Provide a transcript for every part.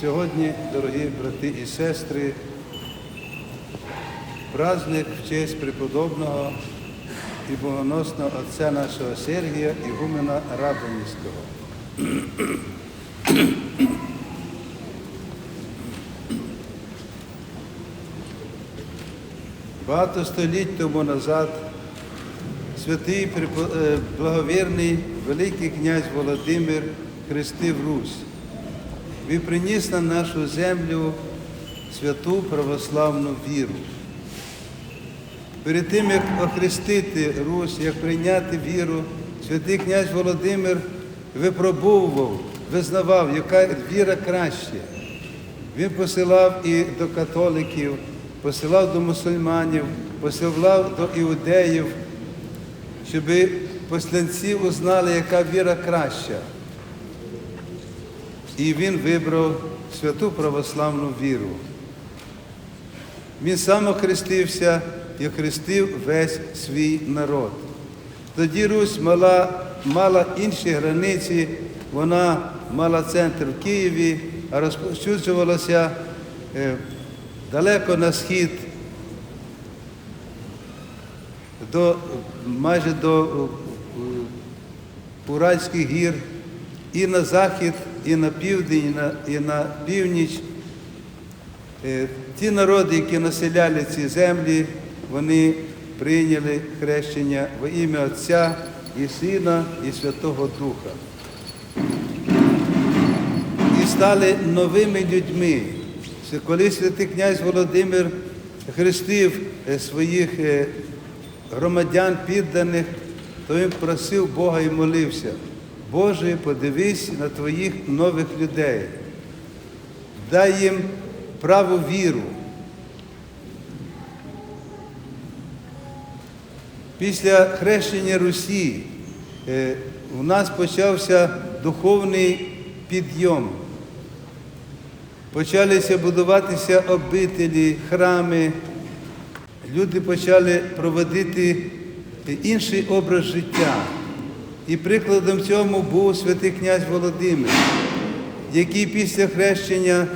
Сьогодні, дорогі брати і сестри, праздник в честь преподобного і богоносного отця нашого Сергія Ігумена Радонівського. Багато століть тому назад святий е, благовірний Великий князь Володимир хрестив Русь. Він приніс на нашу землю святу православну віру. Перед тим, як охрестити Русь, як прийняти віру, святий князь Володимир випробовував, визнавав, яка віра краще. Він посилав і до католиків, посилав до мусульманів, посилав до іудеїв, щоб посланці узнали, яка віра краща. І він вибрав святу православну віру. Він сам охрестився і охрестив весь свій народ. Тоді Русь мала, мала інші границі, вона мала центр в Києві, а розповсюджувалася е, далеко на схід, до, майже до е, е, Уральських гір, і на захід, і на південь, і на, північ. Е, Ті народи, які населяли ці землі, вони прийняли хрещення во ім'я Отця і Сина і Святого Духа. І стали новими людьми. Коли святий князь Володимир хрестив е, своїх е, громадян підданих, то він просив Бога і молився. Боже, подивись на твоїх нових людей. Дай їм праву віру. Після хрещення Русі е, у нас почався духовний підйом. Почалися будуватися обителі, храми. Люди почали проводити інший образ життя. І прикладом цьому був святий князь Володимир, який після хрещення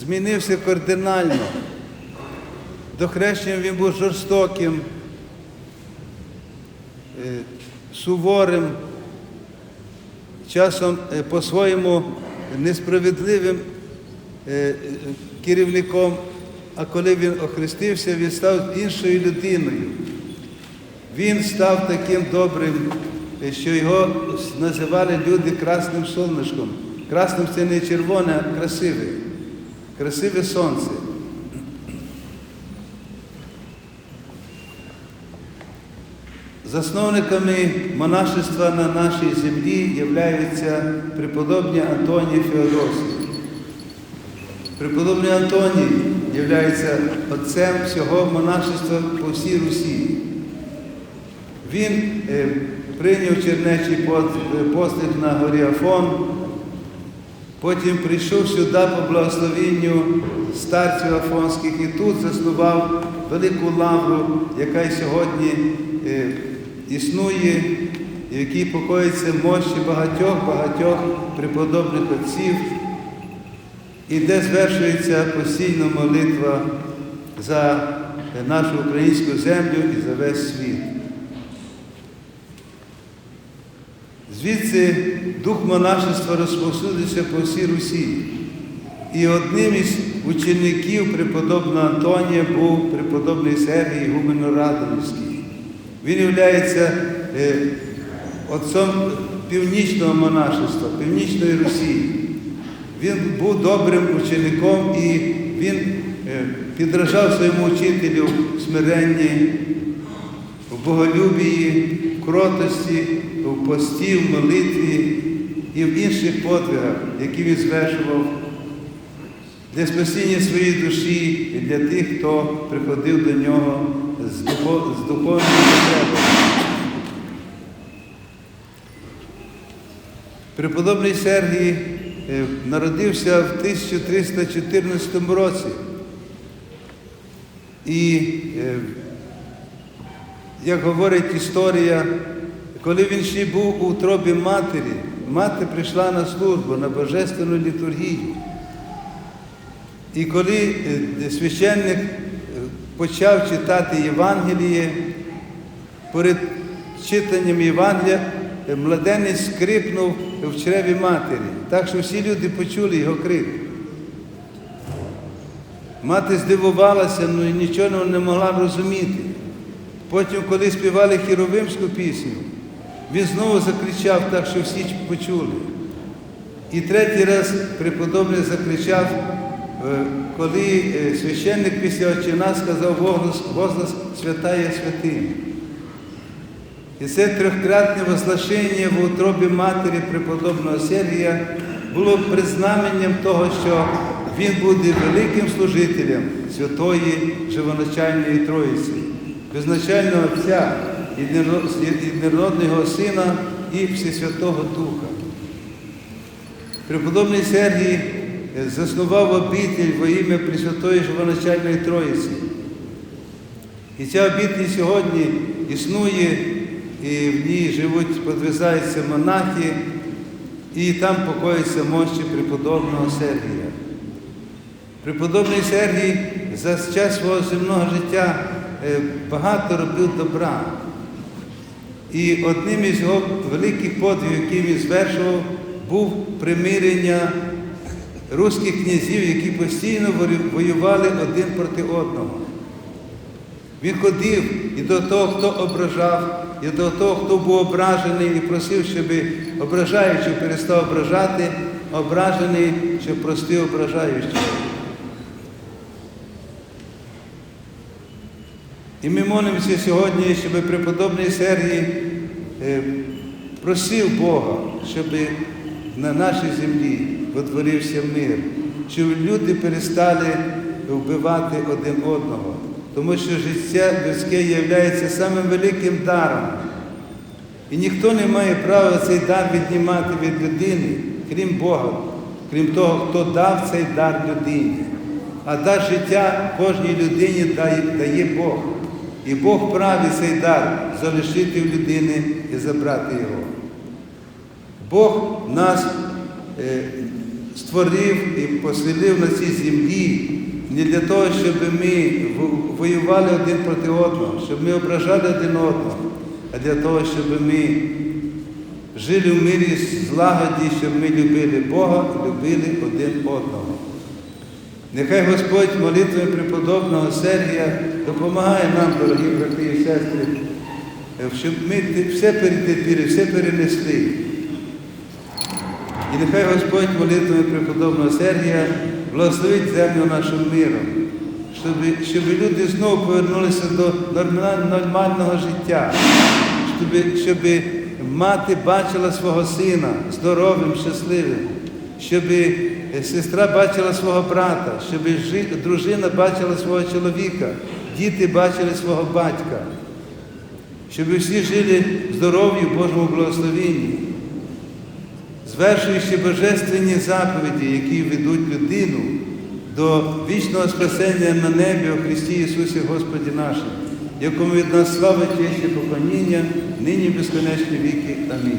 змінився кардинально. До хрещення він був жорстоким, е, суворим, часом е, по-своєму несправедливим е, керівником, а коли він охрестився, він став іншою людиною. Він став таким добрим, що його називали люди красним сонечком. Красним це не червоне, а красиве. Красиве сонце. Засновниками монашества на нашій землі являються преподобні Антоній Феодосій. Преподобний Антоній є отцем всього монашества по всій Русі. Він е, прийняв чернечий пост- постиг на горі Афон, потім прийшов сюди по благословенню старців Афонських і тут заснував велику лавру, яка й сьогодні е, існує, в якій покоїться мощі багатьох-багатьох преподобних отців, і де звершується постійна молитва за нашу українську землю і за весь світ. Звідси дух монашества розповсюдився по всій Русі. І одним із учеників преподобного Антонія був преподобний Сергій Гумен Радонівський. Він є отцом північного монашества, північної Русі. Він був добрим учеником і він е, підражав своєму учителю в смиренні, в боголюбії, в кротості, в пості, в молитві і в інших подвигах, які він звершував для спасіння своєї душі і для тих, хто приходив до нього з, духов, з духовною потребою. Преподобний Сергій е, народився в 1314 році. І, е, як говорить історія, коли він ще був у утробі матері, мати прийшла на службу, на божественну літургію. І коли е, священник е, почав читати Євангеліє, перед читанням Євангелія е, младенець скрипнув в чреві матері, так що всі люди почули його крик. Мати здивувалася, ну і нічого не могла розуміти. Потім, коли співали хіровимську пісню, він знову закричав так, що всі почули. І третій раз преподобний закричав, е, коли е, священник після очина сказав возглас, возглас святая святим. І це трьохкратне возглашення в утробі матері преподобного Сергія було признаменням того, що він буде великим служителем Святої Живоначальної Троїці, безначального Отця, єдинородного Сина і Всесвятого Духа. Преподобний Сергій заснував обитель во ім'я Пресвятої Живоначальної Троїці. І ця обітність сьогодні існує, і в ній живуть, подвизаються монахи, і там покоїться мощі преподобного Сергія. Преподобний Сергій за час свого земного життя е, багато робив добра. І одним із його великих подвигів, які він звершував, був примирення руських князів, які постійно воювали один проти одного. Він ходив і до того, хто ображав, і до того, хто був ображений, і просив, щоб ображаючий перестав ображати, ображений, щоб простив ображаючого. І ми молимося сьогодні, щоб преподобний Сергій е, просив Бога, щоб на нашій землі витворився мир, щоб люди перестали вбивати один одного, тому що життя людське є самим великим даром. І ніхто не має права цей дар віднімати від людини, крім Бога, крім того, хто дав цей дар людині. А дар життя кожній людині дає Бог. І Бог править цей дар залишити в людини і забрати його. Бог нас е, створив і поселив на цій землі не для того, щоб ми воювали один проти одного, щоб ми ображали один одного, а для того, щоб ми жили в мирі злагоді, щоб ми любили Бога любили один одного. Нехай Господь молитвами преподобного Сергія допомагає нам, дорогі брати і сестри, щоб ми все перетерпіли, все перенесли. І нехай Господь молитвами преподобного Сергія благословить землю нашу миром, щоб, щоб люди знову повернулися до нормального життя, щоб, щоб мати бачила свого сина здоровим, щасливим, щоб сестра бачила свого брата, щоб дружина бачила свого чоловіка, діти бачили свого батька, щоб всі жили здоров'ю Божому благословенні, звершуючи божественні заповіді, які ведуть людину до вічного спасення на небі у Христі Ісусі Господі нашому, якому від нас слава честь і поклоніння, нині безконечні віки. Амінь.